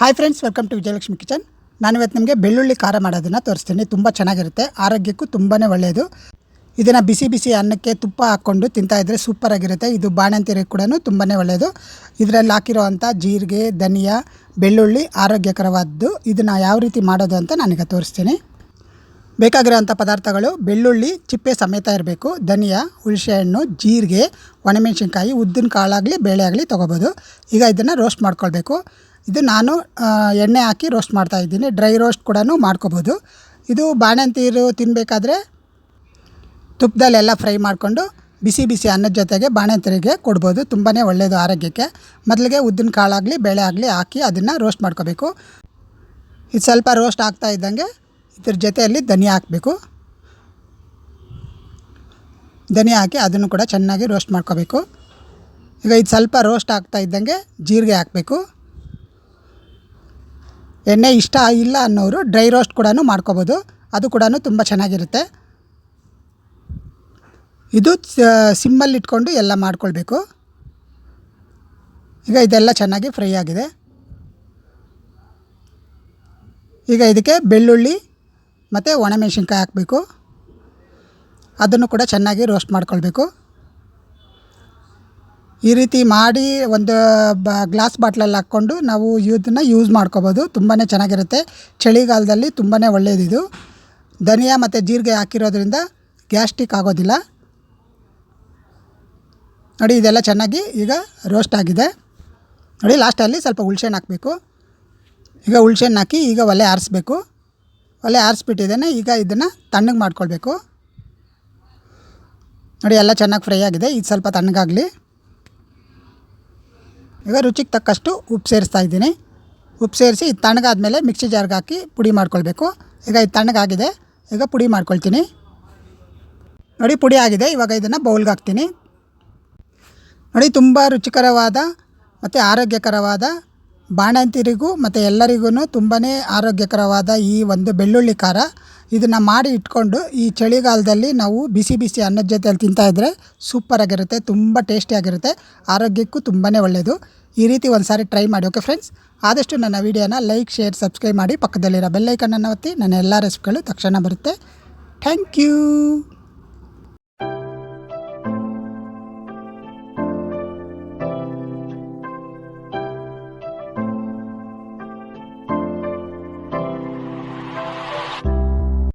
Hi friends welcome to Vijayalakshmi kitchen ನಾನು ಇವತ್ತು ನಿಮಗೆ ಬೆಳ್ಳುಳ್ಳಿ ಖಾರ ಮಾಡೋದನ್ನು ತೋರಿಸ್ತೀನಿ. ತುಂಬ ಚೆನ್ನಾಗಿರುತ್ತೆ. ಆರೋಗ್ಯಕ್ಕೂ ತುಂಬಾ ಒಳ್ಳೆಯದು ಇದನ್ನು ಬಿಸಿ ಬಿಸಿ ಅನ್ನಕ್ಕೆ ತುಪ್ಪ ಹಾಕ್ಕೊಂಡು ತಿಂತಾ ಇದ್ದರೆ ಸೂಪರಾಗಿರುತ್ತೆ ಇದು ಬಾಣಂತಿರಿಗೆ ಕೂಡ ತುಂಬಾ ಒಳ್ಳೆಯದು ಇದರಲ್ಲಿ ಹಾಕಿರೋವಂಥ ಜೀರಿಗೆ, ಧನಿಯಾ, ಬೆಳ್ಳುಳ್ಳಿ ಆರೋಗ್ಯಕರವಾದ್ದು. ಇದನ್ನು ಯಾವ ರೀತಿ ಮಾಡೋದು ಅಂತ ನಾನೀಗ ತೋರಿಸ್ತೀನಿ. ಬೇಕಾಗಿರೋಂಥ ಪದಾರ್ಥಗಳು ಬೆಳ್ಳುಳ್ಳಿ, ಚಿಪ್ಪೆ ಸಮೇತ ಇರಬೇಕು. ಧನಿಯಾ, ಹುಣಸೆಹಣ್ಣು, ಜೀರಿಗೆ, ಒಣಮೆಣಸಿನ್ಕಾಯಿ, ಉದ್ದಿನ ಕಾಳಾಗಲಿ ಬೇಳೆ ಆಗಲಿ ತೊಗೋಬೋದು. ಈಗ ಇದನ್ನು ರೋಸ್ಟ್ ಮಾಡ್ಕೊಳ್ಬೇಕು. ಇದು ನಾನು ಎಣ್ಣೆ ಹಾಕಿ ರೋಸ್ಟ್ ಮಾಡ್ತಾ ಇದ್ದೀನಿ. ಡ್ರೈ ರೋಸ್ಟ್ ಕೂಡ ಮಾಡ್ಕೋಬೋದು. ಇದು ಬಾಣಂತಿರು ತಿನ್ನಬೇಕಾದ್ರೆ ತುಪ್ಪದಲ್ಲೆಲ್ಲ ಫ್ರೈ ಮಾಡಿಕೊಂಡು ಬಿಸಿ ಬಿಸಿ ಅನ್ನದ ಜೊತೆಗೆ ಬಾಣಂತಿರಿಗೆ ಕೊಡ್ಬೋದು. ತುಂಬಾ ಒಳ್ಳೆಯದು ಆರೋಗ್ಯಕ್ಕೆ. ಮೊದಲಿಗೆ ಉದ್ದಿನ ಕಾಳಾಗಲಿ ಬೇಳೆ ಆಗಲಿ ಹಾಕಿ ಅದನ್ನು ರೋಸ್ಟ್ ಮಾಡ್ಕೋಬೇಕು. ಇದು ಸ್ವಲ್ಪ ರೋಸ್ಟ್ ಆಗ್ತಾ ಇದ್ದಂಗೆ ಇದ್ರ ಜೊತೆಯಲ್ಲಿ ಧನಿಯಾ ಹಾಕಬೇಕು. ಧನಿಯಾ ಹಾಕಿ ಅದನ್ನು ಕೂಡ ಚೆನ್ನಾಗಿ ರೋಸ್ಟ್ ಮಾಡ್ಕೋಬೇಕು. ಈಗ ಇದು ಸ್ವಲ್ಪ ರೋಸ್ಟ್ ಆಗ್ತಾ ಇದ್ದಂಗೆ ಜೀರಿಗೆ ಹಾಕಬೇಕು. ಎಣ್ಣೆ ಇಷ್ಟ ಇಲ್ಲ ಅನ್ನೋರು ಡ್ರೈ ರೋಸ್ಟ್ ಕೂಡ ಮಾಡ್ಕೋಬೋದು. ಅದು ಕೂಡ ತುಂಬ ಚೆನ್ನಾಗಿರುತ್ತೆ. ಇದು ಸಿಮ್ಮಲ್ಲಿ ಇಟ್ಕೊಂಡು ಎಲ್ಲ ಮಾಡ್ಕೊಳ್ಬೇಕು. ಈಗ ಇದೆಲ್ಲ ಚೆನ್ನಾಗಿ ಫ್ರೈ ಆಗಿದೆ. ಈಗ ಇದಕ್ಕೆ ಬೆಳ್ಳುಳ್ಳಿ ಮತ್ತು ಒಣಮೆಣಸಿನ್ಕಾಯಿ ಹಾಕಬೇಕು. ಅದನ್ನು ಕೂಡ ಚೆನ್ನಾಗಿ ರೋಸ್ಟ್ ಮಾಡ್ಕೊಳ್ಬೇಕು. ಈ ರೀತಿ ಮಾಡಿ ಒಂದು, ಬ ಗ್ಲಾಸ್ ಬಾಟ್ಲಲ್ಲಿ ಹಾಕ್ಕೊಂಡು ನಾವು ಇದನ್ನು ಯೂಸ್ ಮಾಡ್ಕೋಬೋದು. ತುಂಬಾ ಚೆನ್ನಾಗಿರುತ್ತೆ. ಚಳಿಗಾಲದಲ್ಲಿ ತುಂಬಾ ಒಳ್ಳೆಯದಿದು ಧನಿಯಾ ಮತ್ತು ಜೀರಿಗೆ ಹಾಕಿರೋದ್ರಿಂದ ಗ್ಯಾಸ್ಟ್ರಿಕ್ ಆಗೋದಿಲ್ಲ. ನೋಡಿ, ಇದೆಲ್ಲ ಚೆನ್ನಾಗಿ ಈಗ ರೋಸ್ಟ್ ಆಗಿದೆ. ನೋಡಿ ಲಾಸ್ಟಲ್ಲಿ ಸ್ವಲ್ಪ ಹುಳ್ಸೆಣ್ಣು ಹಾಕಬೇಕು. ಈಗ ಹುಳ್ಸೆಣ್ಣು ಹಾಕಿ ಈಗ ಒಲೆ ಆರಿಸ್ಬೇಕು. ಒಲೆ ಆರಿಸ್ಬಿಟ್ಟಿದ್ದೇನೆ. ಈಗ ಇದನ್ನು ತಣ್ಣಗೆ ಮಾಡ್ಕೊಳ್ಬೇಕು. ನೋಡಿ, ಎಲ್ಲ ಚೆನ್ನಾಗಿ ಫ್ರೈ ಆಗಿದೆ. ಇದು ಸ್ವಲ್ಪ ತಣ್ಣಗಾಗಲಿ. ಈಗ ರುಚಿಗೆ ತಕ್ಕಷ್ಟು ಉಪ್ಪು ಸೇರಿಸ್ತಾ ಇದ್ದೀನಿ. ಉಪ್ಪು ಸೇರಿಸಿ ಇದು ತಣ್ಣಗಾದ್ಮೇಲೆ ಮಿಕ್ಸಿ ಜಾರ್ಗೆ ಹಾಕಿ ಪುಡಿ ಮಾಡ್ಕೊಳ್ಬೇಕು. ಈಗ ಇದು ತಣ್ಣಗಾಗಿದೆ. ಈಗ ಪುಡಿ ಮಾಡ್ಕೊಳ್ತೀನಿ. ನೋಡಿ, ಪುಡಿ ಆಗಿದೆ. ಇವಾಗ ಇದನ್ನು ಬೌಲ್ಗೆ ಹಾಕ್ತೀನಿ. ನೋಡಿ, ತುಂಬ ರುಚಿಕರವಾದ ಮತ್ತು ಆರೋಗ್ಯಕರವಾದ ಬಾಣಂತಿರಿಗೂ ಮತ್ತು ಎಲ್ಲರಿಗೂ ತುಂಬಾ ಆರೋಗ್ಯಕರವಾದ ಈ ಒಂದು ಬೆಳ್ಳುಳ್ಳಿ ಖಾರ. ಇದನ್ನು ಮಾಡಿ ಇಟ್ಕೊಂಡು ಈ ಚಳಿಗಾಲದಲ್ಲಿ ನಾವು ಬಿಸಿ ಬಿಸಿ ಅನ್ನದ ಜೊತೆಯಲ್ಲಿ ತಿಂತಾಯಿದ್ರೆ ಸೂಪರಾಗಿರುತ್ತೆ ತುಂಬ ಟೇಸ್ಟಿಯಾಗಿರುತ್ತೆ ಆರೋಗ್ಯಕ್ಕೂ ತುಂಬಾ ಒಳ್ಳೆಯದು ಈ ರೀತಿ ಒಂದು ಸಾರಿ ಟ್ರೈ ಮಾಡಿ ಓಕೆ ಫ್ರೆಂಡ್ಸ್ ಆದಷ್ಟು ನನ್ನ ವೀಡಿಯೋನ ಲೈಕ್ ಶೇರ್ ಸಬ್ಸ್ಕ್ರೈಬ್ ಮಾಡಿ ಪಕ್ಕದಲ್ಲಿರೋ ಬೆಲ್ಲೈಕನ್ನನ್ನು ಒತ್ತಿ, ನನ್ನ ಎಲ್ಲ ರೆಸಿಪಿಗಳು ತಕ್ಷಣ ಬರುತ್ತೆ. Thank you